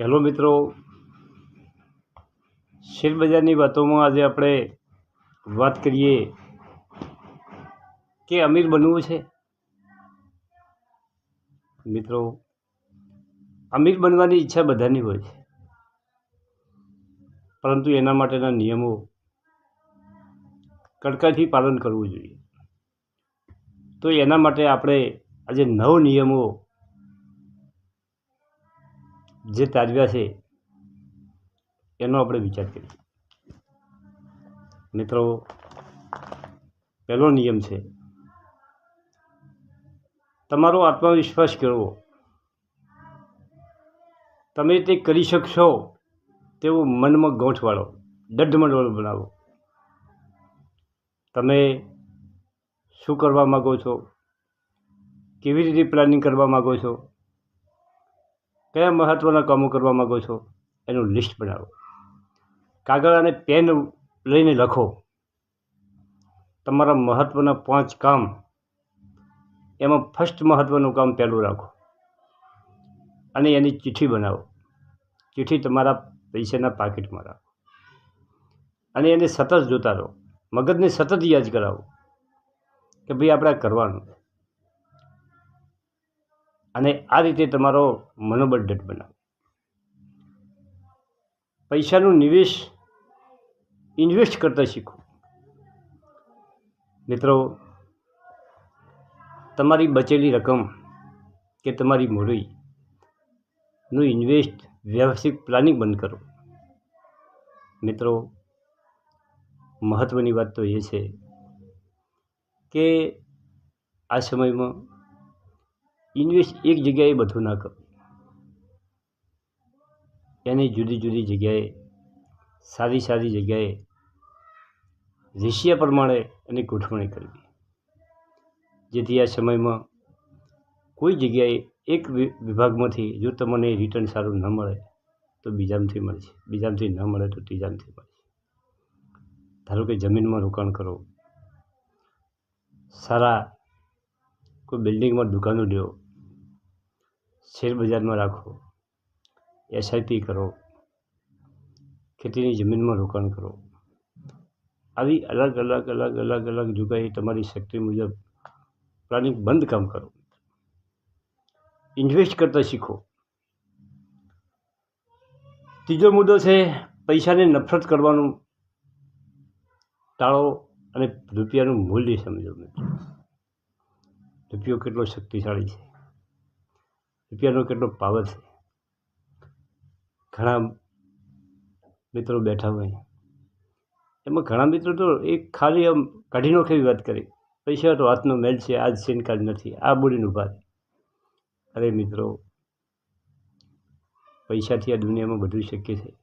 Hello મિત્રો. શેરબજારની વાતોમાં આજે આપણે વાત કરીએ કે અમીર બનવું છે. મિત્રો, અમીર બનવાની ઈચ્છા બધાની હોય છે. પરંતુ એના માટેના નિયમો કડકાઈથી પાલન કરવું જોઈએ. તો એના માટે આપણે આજે નવ નિયમો જે તાજવ્યા છે, એનો આપણે વિચાર કરીએ. મિત્રો, પહેલો નિયમ છે, તમારો આત્મવિશ્વાસ કેળવો. તમે તે કરી શકશો તેવું મનમાં ગોઠવાળો દઢમંડળ બનાવો. તમે શું કરવા માગો છો? કેવી રીતે પ્લાનિંગ કરવા માગો છો? કયા મહત્ત્વના કામો કરવા માગો છો? એનું લિસ્ટ બનાવો. કાગળ અને પેન લઈને લખો. તમારા મહત્ત્વના પાંચ કામ. એમાં ફર્સ્ટ મહત્ત્વનું કામ પહેલું રાખો. અને એની ચિઠ્ઠી બનાવો. ચિઠ્ઠી તમારા પૈસાના પાકીટમાં રાખો. અને એને સતત જોતા રહો. મગજને સતત યાદ કરાવો કે ભાઈ આપણે આ કરવાનું અને આ રીતે તમારો મનોબળ દઢ બનાવો. પૈસાનું નિવેશ ઇન્વેસ્ટ કરતા શીખો. મિત્રો, તમારી બચેલી રકમ કે તમારી મૂડીનું ઇન્વેસ્ટ વ્યવસ્થિત પ્લાનિંગ બંધ કરો. મિત્રો મહત્ત્વની વાત તો એ છે કે આ સમયમાં ઇન્વેસ્ટ એક જગ્યાએ બધું ના કરો એને જુદી જુદી જગ્યાએ, સારી સારી જગ્યાએ, રેશિયા પ્રમાણે એની ગોઠવણી કરવી. જેથી આ સમયમાં કોઈ જગ્યાએ એક વિભાગમાંથી જો તમને રિટર્ન સારું ન મળે, તો બીજામાંથી મળશે. બીજામાંથી ન મળે તો ત્રીજામાંથી મળશે. ધારો કે જમીનમાં રોકાણ કરો. સારા કોઈ બિલ્ડિંગમાં દુકાનો લ્યો. શેર બજારમાં રાખો એસઆઈપી કરો, ખેતીની જમીનમાં રોકાણ કરો. આવી અલગ અલગ અલગ અલગ અલગ જગ્યાએ તમારી શક્તિ મુજબ પ્લાનિંગ બંધ કામ કરો. ઇન્વેસ્ટ કરતાં શીખો. ત્રીજો મુદ્દો છે પૈસાને નફરત કરવાનું. ટાળો અને રૂપિયાનું મૂલ્ય સમજો મિત્રો. રૂપિયો કેટલો શક્તિશાળી છે? રૂપિયાનો કેટલો પાવર છે? ઘણા મિત્રો બેઠા હોય. એમાં ઘણા મિત્રો તો એક ખાલી આમ કાઢી નોખેવી વાત કરી. પૈસા તો હાથનો મેલ છે આજ સીન કાર્ડ નથી. આ બોલીને ઊભા અરે મિત્રો, પૈસાથી આ દુનિયામાં બધું શક્ય છે.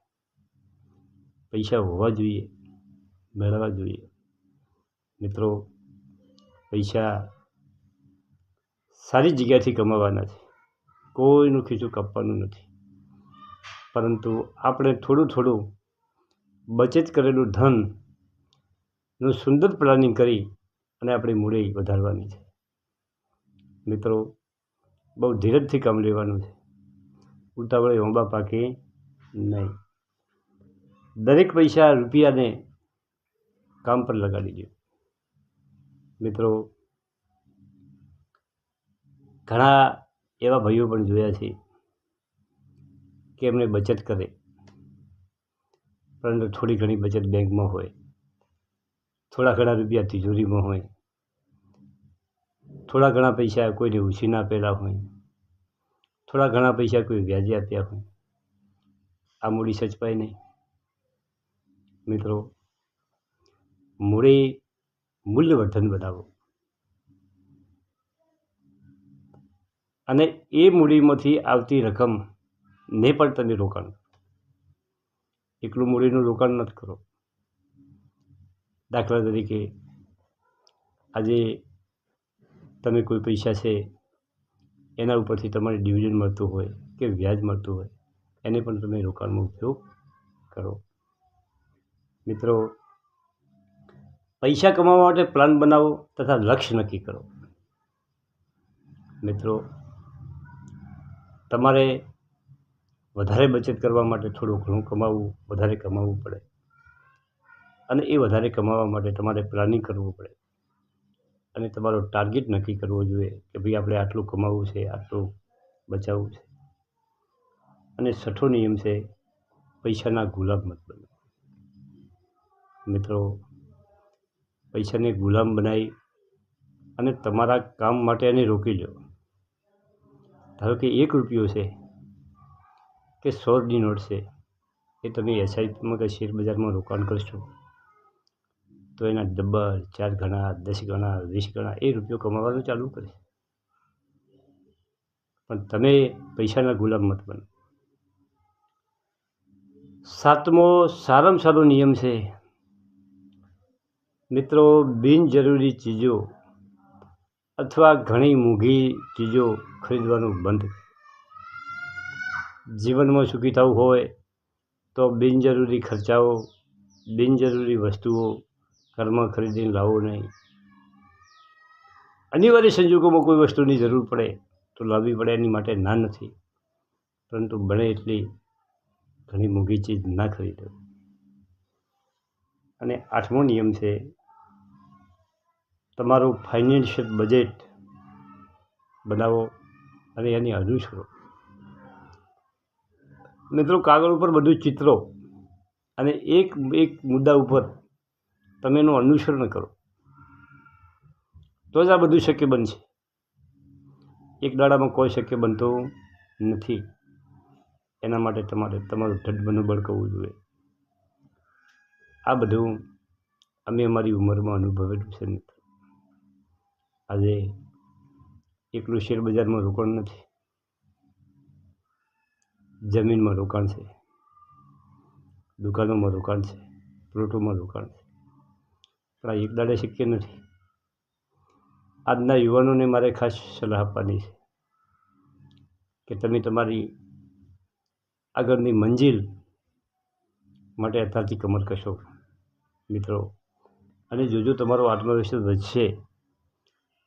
પૈસા હોવા જોઈએ, મેળવવા જોઈએ. મિત્રો, પૈસા સારી જગ્યાથી કમાવાના છે. કોઈનું ખીચું કાપવાનું નથી. પરંતુ આપણે થોડું થોડું બચત કરેલું ધનનું સુંદર પ્લાનિંગ કરી અને આપણી મૂડી વધારવાની છે. મિત્રો, બહુ ધીરજથી કામ લેવાનું છે. ઉતાવળે હોંબા પાકે નહીં. દરેક પૈસા રૂપિયાને કામ પર લગાડી દો. મિત્રો, ઘણા એવા ભાઈઓ પણ જોયા છે કે એમને બચત કરે. પરંતુ થોડી ઘણી બચત બેંકમાં હોય, થોડા ઘણા રૂપિયા તિજોરીમાં હોય, થોડા ઘણા પૈસા કોઈને ઉછીના આપેલા હોય, થોડા ઘણા પૈસા કોઈ વ્યાજે આપ્યા હોય. આ મૂડી સચવાય નહીં. મિત્રો, મૂડી મૂલ્યવર્ધન બનાવો. અને એ મૂડીમાંથી આવતી રકમને પણ તમે રોકાણ એકલું મૂડીનું રોકાણ નથી કરો. દાખલા તરીકે આજે તમે કોઈ પૈસા છે, એના ઉપરથી તમારે ડિવિઝન મળતું હોય કે વ્યાજ મળતું હોય, એને પણ તમે રોકાણમાં ઉપયોગ કરો. મિત્રો, પૈસા કમાવા માટે પ્લાન બનાવો તથા લક્ષ્ય નક્કી કરો. મિત્રો તમારે વધારે બચત કરવા માટે થોડું ઘણું કમાવવું વધારે કમાવવું પડે. અને એ વધારે કમાવવા માટે તમારે પ્લાનિંગ કરવું પડે. અને તમારો ટાર્ગેટ નક્કી કરવો જોઈએ કે ભાઈ આપણે આટલું કમાવવું છે, આટલું બચાવવું છે. અને છઠ્ઠો નિયમ છે, પૈસાના ગુલામ મત બનો. મિત્રો, પૈસાને ગુલામ બનાવી અને તમારા કામ માટે એને રોકી લો. ધારો કે એક રૂપિયો છે કે સોની નોટ છે, એ તમે એસઆઈપીમાં કે શેર બજારમાં રોકાણ કરશો, તો એના ડબલ, ચાર ગણા, દસ ગણા, વીસ ગણા એ રૂપિયો કમાવાનું ચાલુ કરે. પણ તમે પૈસાના ગુલામ મત બનો. સાતમો સારામાં સારો નિયમ છે, મિત્રો, બિનજરૂરી ચીજો અથવા ઘણી મોંઘી ચીજો ખરીદવાનું બંધ. જીવનમાં સુખી થવું હોય તો બિનજરૂરી ખર્ચાઓ, બિનજરૂરી વસ્તુઓ ઘરમાં ખરીદીને લાવો નહીં. અનિવાર્ય સંજોગોમાં કોઈ વસ્તુની જરૂર પડે તો લાવવી પડે, એની માટે ના નથી. પરંતુ બને એટલી ઘણી મોંઘી ચીજ ના ખરીદો. અને આઠમો નિયમ છે, તમારું ફાઇનાન્શિયલ બજેટ બનાવો. અને એની અનુસરો. મિત્રો, કાગળ ઉપર બધું ચિત્રો અને એક એક મુદ્દા ઉપર તમે એનું અનુસરણ કરો. તો જ આ બધું શક્ય બનશે. એક દાડામાં કોઈ શક્ય બનતું નથી. એના માટે તમારે, તમારું દઢ મનોબળ કરવું જોઈએ. આ બધું અમે અમારી ઉંમરમાં અનુભવેલું છે, મિત્રો. આજે એકલું શેર બજારમાં રોકાણ નથી. જમીનમાં રોકાણ છે. દુકાનોમાં રોકાણ છે. પ્લોટોમાં રોકાણ છે. પણ આ એક દાડે શક્ય નથી. આજના યુવાનોને મારે ખાસ સલાહ આપવાની છે કે તમે તમારી આગળની મંજિલ માટે અત્યારથી કમર કશો. મિત્રો, અને જોજો તમારો આત્મવિશ્વાસ વધશે.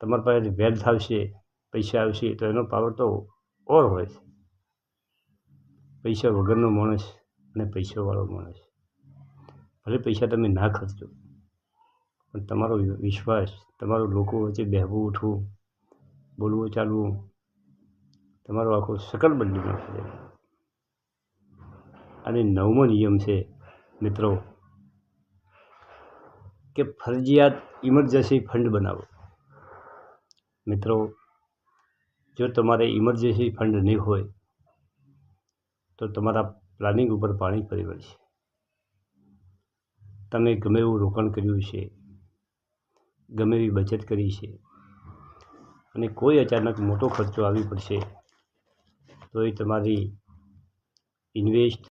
તમારી પાસે વેલ્થ આવશે. પૈસા આવશે તો એનો પાવર તો ઓર હોય છે. પૈસા વગરનો માણસ અને પૈસાવાળો માણસ. ભલે પૈસા તમે ના ખર્ચો, પણ તમારો વિશ્વાસ, તમારો લોકો વચ્ચે બેહવું, ઉઠવું, બોલવું, ચાલવું, તમારો આખો સકલ બદલી નાખશે અને નવમો નિયમ છે, મિત્રો, કે ફરજિયાત ઇમરજન્સી ફંડ બનાવો. મિત્રો જો તમારે ઇમરજન્સી ફંડ નહીં હોય, તો તમારા પ્લાનિંગ ઉપર પાણી ફરી વળશે. તમે ગમે એવું રોકાણ કર્યું છે, ગમે એવી બચત કરી છે, અને કોઈ અચાનક મોટો ખર્ચો આવી પડશે, તો એ તમારી ઇન્વેસ્ટ